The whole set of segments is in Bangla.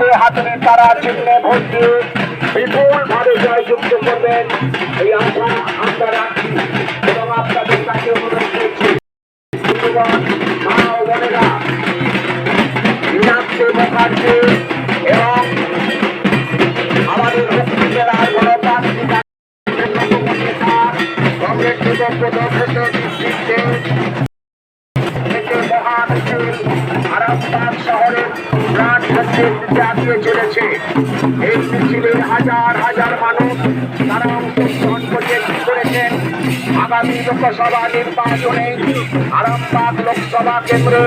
আজকে হাতুড়ি তারা চিহ্নে দিয়ে বিপুল ভাবে জয়যুক্ত করবেন এই আশা আমরা রাখছি এবং আপনাদের কাছে অনুরোধ করছি বন্ধুগণ, মা ও বোনেরা মীনাক্ষী মুখার্জি এবং আমাদের হুগলি জেলার গণতান্ত্রিক কংগ্রেস যুবক নেতৃত্বে থেকে আরামবাগ শহরের প্রাণ সন্দেশ চলেছে। এই মিছিলে হাজার হাজার মানুষ তারা অংশগ্রহণ করে কি করেছেন আগামী লোকসভা নির্বাচনে আরামবাগ লোকসভা কেন্দ্রে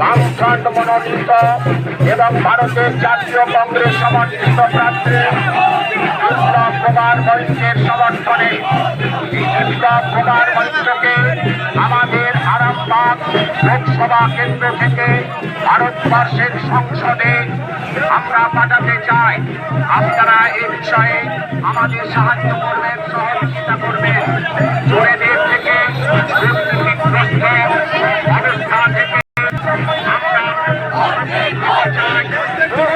বামফ্রন্ট মনোনীত এবং ভারতের জাতীয় কংগ্রেস সমর্থিত প্রার্থী বিপ্লব কুমার সমর্থনে। বিপ্লব কুমার আমাদের আরামবাগ লোকসভা কেন্দ্র থেকে ভারতবর্ষের সংসদে আমরা পাঠাতে চাই। আপনারা এই বিষয়ে আমাদের সাহায্য করবেন, সহযোগিতা করবেন। জোরেদের থেকে সহযোগিতা চাই রাস্তাঘাট, রাস্তাঘাট, আমরা পশ্চিম বাংলাকে রাখতে চাই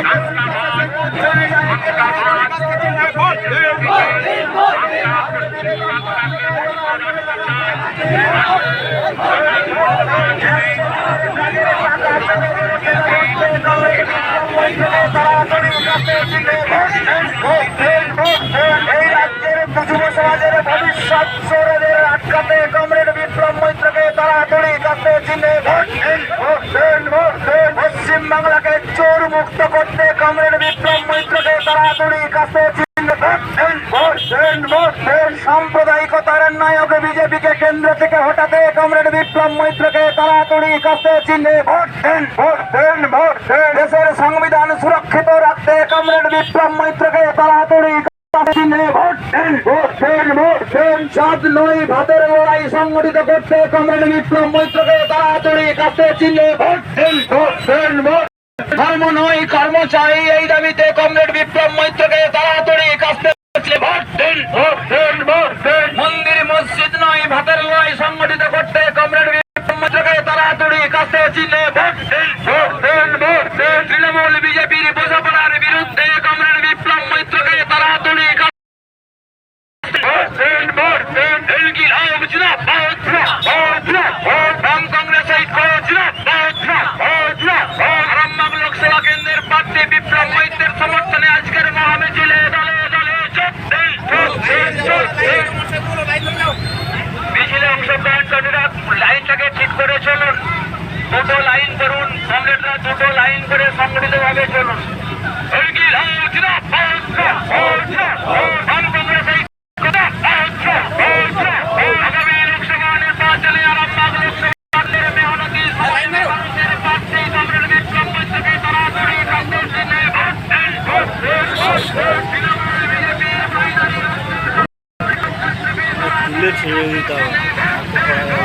এই রাজ্যের যুব সমাজের ভবিষ্যৎ সৌরদের আটকাতে কমরেড বিক্রম মৈত্রকে তাড়াতাড়ি কাছে চিনে ভোট দিন, ভোট দিন, ভোট দিন। পশ্চিম বাংলাকে চোর মুক্ত করতে কমরেড বিক্রম মৈত্রকে তাড়াতাড়ি কাছে চিনে ভোট দিন, ভোট দিন, ভোট দিন। সাম্প্রদায়িকতার নায়ক বিজেপিকে কেন্দ্র থেকে হটাতে কমরেড বিপ্লব মৈত্রকে তাড়াতাড়ি কাছে দেন। দেশের সংবিধান সুরক্ষিত রাখতে কমরেড বিপ্লব মৈত্রকে তাড়াতাড়ি ভাতের সংগঠিত করতে বিপ্লব মৈত্রকে কাছে ধর্ম নয়, কর্ম চাই এই দাবিতে কমরেড বিপ্লব মৈত্রকে তাড়াতাড়ি কাছে ভোট দেন ভোট দেন ভোট দেন মন্দির মসজিদ নয় ভাতের লড়াই সংগঠিত করতে কমরেড বিপ্লব মৈত্রকে তাড়াতাড়ি কাছে চিনে ভোট দেন ভোট দেন ভোট দেন তৃণমূল বিজেপির বোঝাপড়ার বিরুদ্ধে কমরেড বিপ্লব মৈত্রকে তাড়াতাড়ি কাছে ভোট দেন ভোট দেন দিলগির আয়োগ জিন্দাবাদ জিন্দাবাদ জিন্দাবাদ বাম কংগ্রেস এই করো জিন্দাবাদ জিন্দাবাদ জিন্দাবাদ আরামবাগ লোকসভা কেন্দ্রের প্রার্থী বিপ্লব মৈত্রের সমর্থনে আজকের মহামিছিলে দলে মিছিলে অংশগ্রহণকারীরা লাইনটাকে ঠিক করে চলুন। দুটো লাইন করুন কংগ্রেসরা দুটো লাইন করে সংগঠিতভাবে চলুন দিলগির আয়োগ জিন্দাবাদ জিন্দাবাদ জিন্দাবাদ বাম কংগ্রেস এই আগামী লোকসভা নির্বাচনে আরামবাগ লোকসভার মেহনতি মানুষের প্রার্থী কমরেড বিক্রম মৈত্রকে তাড়াতাড়ি কাছে চিনে ভোট দেন, ভোট দেন, ভোট দেন। তৃণমূল বিজেপির ময়দানি তুলে ছেড়ে দিতে হবে